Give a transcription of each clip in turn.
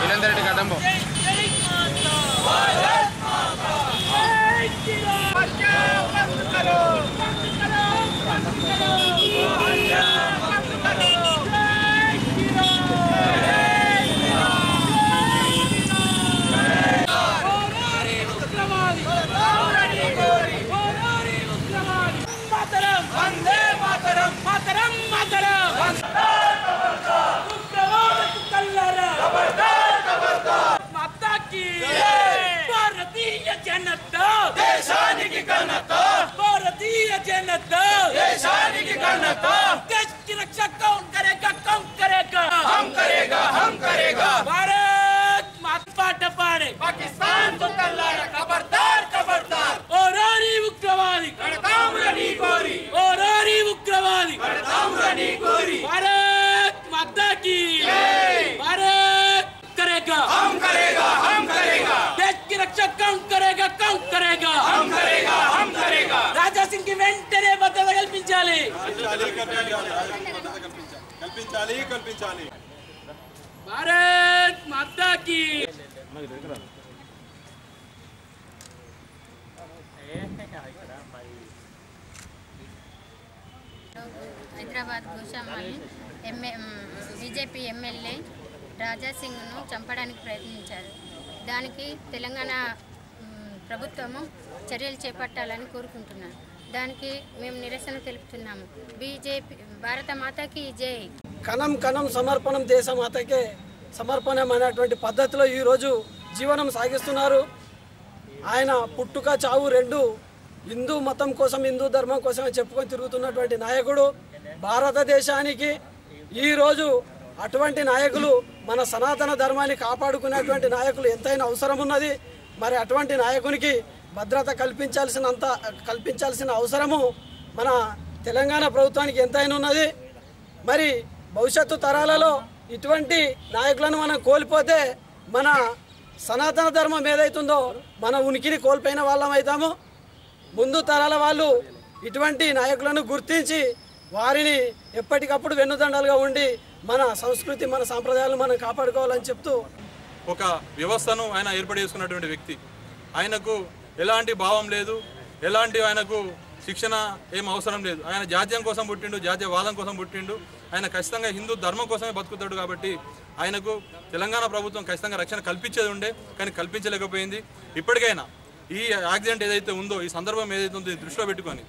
వీరేందర్ రెడ్డి కదంబం వందే దేశానికి ఘనత భారతీయ జనత దేశానికి ఘనత వెంటనే భద్రత కల్పించాలి. కల్పించాలి కల్పించాలి భారత్ మాతా की హైదరాబాద్ గోషామల్ని ఎంఏ బీజేపీ ఎమ్మెల్యే రాజా సింగ్ను చంపడానికి ప్రయత్నించారు. దానికి తెలంగాణ ప్రభుత్వము చర్యలు చేపట్టాలని కోరుకుంటున్నాను దానికి మేము నిరసన తెలుపుతున్నాము. బీజేపీ భారత మాతకి జై. కణం కణం సమర్పణం దేశమాతకే సమర్పణం అనేటువంటి పద్ధతిలో ఈరోజు జీవనం సాగిస్తున్నారు. ఆయన పుట్టుక చావు రెండు హిందూ మతం కోసం హిందూ ధర్మం కోసం చెప్పుకొని తిరుగుతున్నటువంటి నాయకుడు భారతదేశానికి ఈరోజు అటువంటి నాయకులు మన సనాతన ధర్మాన్ని కాపాడుకునేటువంటి నాయకులు ఎంతైనా అవసరం ఉన్నది. మరి అటువంటి నాయకునికి భద్రత కల్పించాల్సినంత కల్పించాల్సిన అవసరము మన తెలంగాణ ప్రభుత్వానికి ఎంతైనా ఉన్నది. మరి భవిష్యత్తు తరాలలో ఇటువంటి నాయకులను మనం కోల్పోతే మన సనాతన ధర్మం ఏదైతుందో మన ఉనికిని కోల్పోయిన వాళ్ళం అవుతాము ముందు తరాల వాళ్ళు ఇటువంటి నాయకులను గుర్తించి వారిని ఎప్పటికప్పుడు వెన్నుదండాలుగా ఉండి మన సంస్కృతి మన సాంప్రదాయాలు మనం కాపాడుకోవాలని చెప్తూ ఒక వ్యవస్థను ఆయన ఏర్పాటు చేసుకున్నటువంటి వ్యక్తి. ఆయనకు ఎలాంటి భావం లేదు. ఎలాంటి ఆయనకు శిక్షణ ఏం అవసరం లేదు. ఆయన జాతీయం కోసం పుట్టిండు జాతీయ వాదం కోసం పుట్టిండు. ఆయన ఖచ్చితంగా హిందూ ధర్మం కోసమే బతుకుతాడు కాబట్టి ఆయనకు తెలంగాణ ప్రభుత్వం ఖచ్చితంగా రక్షణ కల్పించేది ఉండే కానీ కల్పించలేకపోయింది. ఇప్పటికైనా ఈ యాక్సిడెంట్ ఏదైతే ఉందో ఈ సందర్భం ఏదైతే ఉందో దృష్టిలో పెట్టుకొని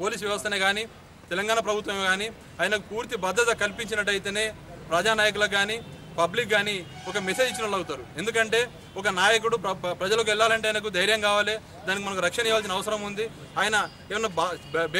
పోలీస్ వ్యవస్థనే కానీ తెలంగాణ ప్రభుత్వమే కానీ ఆయనకు పూర్తి భద్రత కల్పించినట్టయితేనే ప్రజానాయకులకు కానీ పబ్లిక్ కానీ ఒక మెసేజ్ ఇచ్చిన వాళ్ళు అవుతారు. ఎందుకంటే ఒక నాయకుడు ప్రజలకు వెళ్ళాలంటే ఆయనకు ధైర్యం కావాలి దానికి మనకు రక్షణ ఇవ్వాల్సిన అవసరం ఉంది. ఆయన ఏమన్నా బా బే-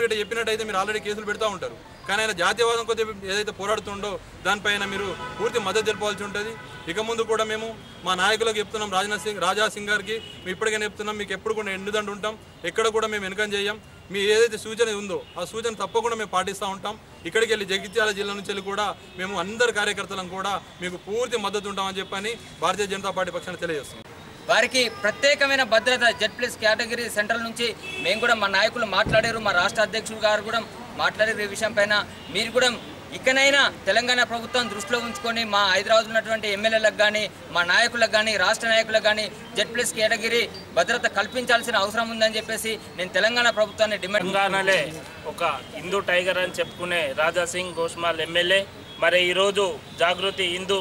గిట్ట చెప్పినట్టయితే మీరు ఆల్రెడీ కేసులు పెడతా ఉంటారు. కానీ ఆయన జాతీయవాదం కొద్దిగా ఏదైతే పోరాడుతుండో దానిపైన మీరు పూర్తి మద్దతు తెలపాల్సి ఉంటుంది. ఇక ముందు కూడా మేము మా నాయకులకు చెప్తున్నాం రాజ్నాథ్ సింగ్ రాజా సింగ్ గారికి. మేము ఇప్పటికైనా చెప్తున్నాం మీకు ఎప్పుడు కూడా ఎండుదండు ఉంటాం. ఎక్కడ కూడా మేము వెనుకం చేయం మీ ఏదైతే సూచన ఉందో ఆ సూచన తప్పకుండా మేము పాటిస్తూ ఉంటాం. ఇక్కడికి వెళ్ళి జగిత్యాల జిల్లా నుంచి వెళ్ళి కూడా మేము అందరు కార్యకర్తలను కూడా మీకు పూర్తి మద్దతు ఉంటామని చెప్పని భారతీయ జనతా పార్టీ పక్షాన్ని తెలియజేస్తాం వారికి ప్రత్యేకమైన భద్రత జెడ్ ప్లస్ కేటగిరీ సెంట్రల్ నుంచి మేము కూడా మా నాయకులు మాట్లాడారు మా రాష్ట్ర అధ్యక్షులు గారు కూడా మాట్లాడారు ఈ విషయం పైన. మీరు కూడా ఇకనైనా తెలంగాణ ప్రభుత్వం దృష్టిలో ఉంచుకొని మా హైదరాబాద్ ఉన్నటువంటి ఎమ్మెల్యేలకు కానీ మా నాయకులకు కానీ రాష్ట్ర నాయకులకు కానీ జెడ్ ప్లస్ కేటగిరీ భద్రత కల్పించాల్సిన అవసరం ఉందని చెప్పేసి నేను తెలంగాణ ప్రభుత్వాన్ని డిమాండ్ తెలంగాణలే ఒక హిందూ టైగర్ అని చెప్పుకునే రాజా సింగ్ గోష్మాల్ ఎమ్మెల్యే. మరి ఈరోజు జాగృతి హిందూ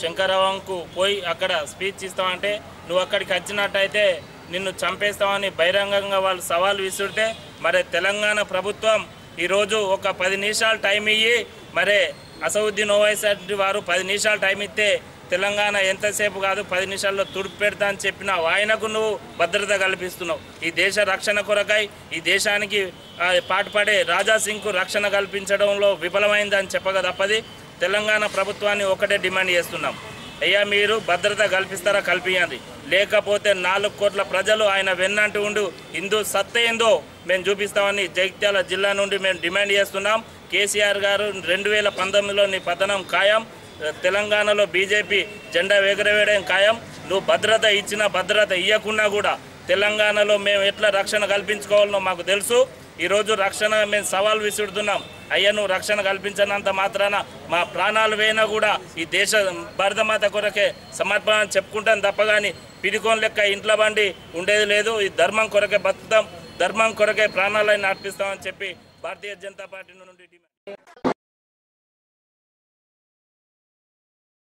శంకరరావుకు పోయి అక్కడ స్పీచ్ ఇస్తామంటే నువ్వు అక్కడికి వచ్చినట్టయితే నిన్ను చంపేస్తామని బహిరంగంగా వాళ్ళు సవాల్ విసురితే మరి తెలంగాణ ప్రభుత్వం ఈరోజు ఒక పది నిమిషాలు టైం ఇయ్యి మరి అసౌద్దీన్ ఓవైస్ వారు పది నిమిషాలు టైం ఇస్తే తెలంగాణ ఎంతసేపు కాదు పది నిమిషాల్లో తుడిపి పెడతా అని చెప్పిన ఆయనకు నువ్వు భద్రత కల్పిస్తున్నావు. ఈ దేశ రక్షణ కొరకై ఈ దేశానికి పాటుపడే రాజాసింగ్కు రక్షణ కల్పించడంలో విఫలమైందని చెప్పక తప్పది. తెలంగాణ ప్రభుత్వాన్ని ఒకటే డిమాండ్ చేస్తున్నాం. అయ్యా మీరు భద్రత కల్పిస్తారా కల్పించండి లేకపోతే నాలుగు కోట్ల ప్రజలు ఆయన వెన్నంటూ ఉండు. హిందూ సత్త ఏందో మేము చూపిస్తామని జగిత్యాల జిల్లా నుండి మేము డిమాండ్ చేస్తున్నాం. కేసీఆర్ గారు రెండు వేల పంతొమ్మిదిలో నీ పతనం ఖాయం తెలంగాణలో బీజేపీ జెండా ఎగరవేయడం ఖాయం. నువ్వు భద్రత ఇచ్చిన భద్రత ఇవ్వకున్నా కూడా తెలంగాణలో మేము ఎట్లా రక్షణ కల్పించుకోవాలనో మాకు తెలుసు. ఈరోజు రక్షణ మేము సవాల్ విసురుతున్నాం. అయ్యా నువ్వు రక్షణ కల్పించినంత మాత్రాన మా ప్రాణాలు వేయినా కూడా ఈ దేశ భారతమాత కొరకే సమర్పణ చెప్పుకుంటాం తప్ప కానీ పిడికోన్ లెక్క ఇంట్లో బండి ఉండేది లేదు. ఈ ధర్మం కొరకే బతుకుతాం. ధర్మం కొరకే ప్రాణాలని నడిపిస్తామని చెప్పి భారతీయ జనతా పార్టీ నుండి డిమాండ్